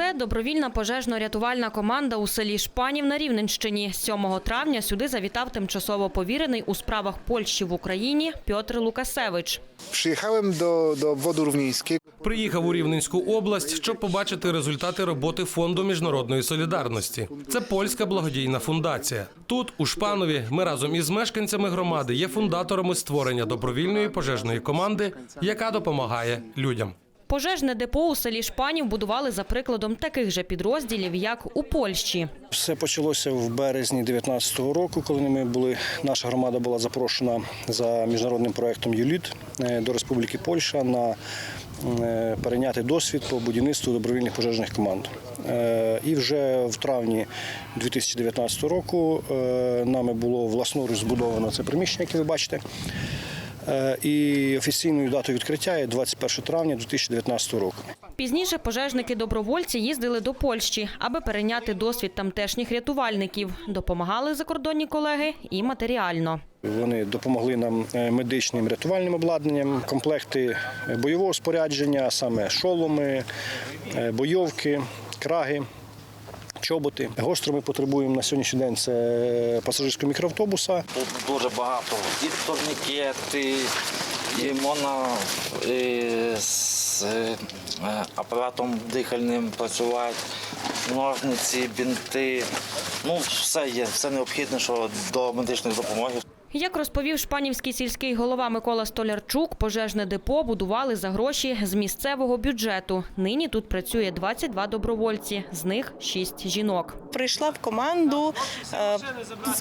Це добровільна пожежно-рятувальна команда у селі Шпанів на Рівненщині. 7 травня сюди завітав тимчасово повірений у справах Польщі в Україні Пьотр Лукасевич. Przyjechałem do, do obwodu równieńskiego. Приїхав у Рівненську область, щоб побачити результати роботи фонду міжнародної солідарності. Це польська благодійна фундація. Тут, у Шпанові, ми разом із мешканцями громади є фундаторами створення добровільної пожежної команди, яка допомагає людям. Пожежне депо у селі Шпанів будували за прикладом таких же підрозділів, як у Польщі. Все почалося в березні 2019 року, коли ми були. Наша громада була запрошена за міжнародним проєктом ЮЛІТ е, до Республіки Польща на е, перейняти досвід по будівництву добровільних пожежних команд. Е, І вже в травні 2019 року нами було власноруч збудовано це приміщення, яке ви бачите. Е, І офіційною датою відкриття є 21 травня 2019 року. Пізніше пожежники-добровольці їздили до Польщі, аби перейняти досвід тамтешніх рятувальників. Допомагали закордонні колеги і матеріально. Вони допомогли нам е, медичним рятувальним обладнанням, комплекти бойового спорядження, саме шоломи, е, бойовки, краги. Чоботи. Гостро ми потребуємо на сьогоднішній день це пасажирського мікроавтобуса. Тут дуже багато і турнікети, і можна і з е, апаратом дихальним працювати, ножниці, бінти. Ну, все є, все необхідне, що до медичної допомоги. Як розповів шпанівський сільський голова Микола Столярчук, пожежне депо будували за гроші з місцевого бюджету. Нині тут працює 22 добровольці, з них 6 жінок. Прийшла в команду. е,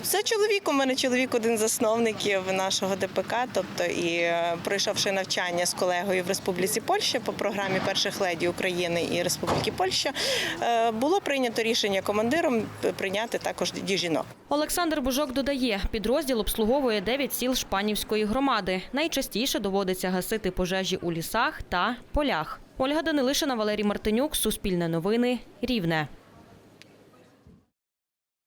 Це чоловік. У мене чоловік один з засновників нашого ДПК. Тобто, і е, пройшовши навчання з колегою в Республіці Польща по програмі перших леді України і Республіки Польща, е, було прийнято рішення командиром прийняти також жінок. Олександр Бужок додає, підрозділ обслуговує 9 сіл Шпанівської громади. Найчастіше доводиться гасити пожежі у лісах та полях. Ольга Данилишина, Валерій Мартинюк, Суспільне новини, Рівне.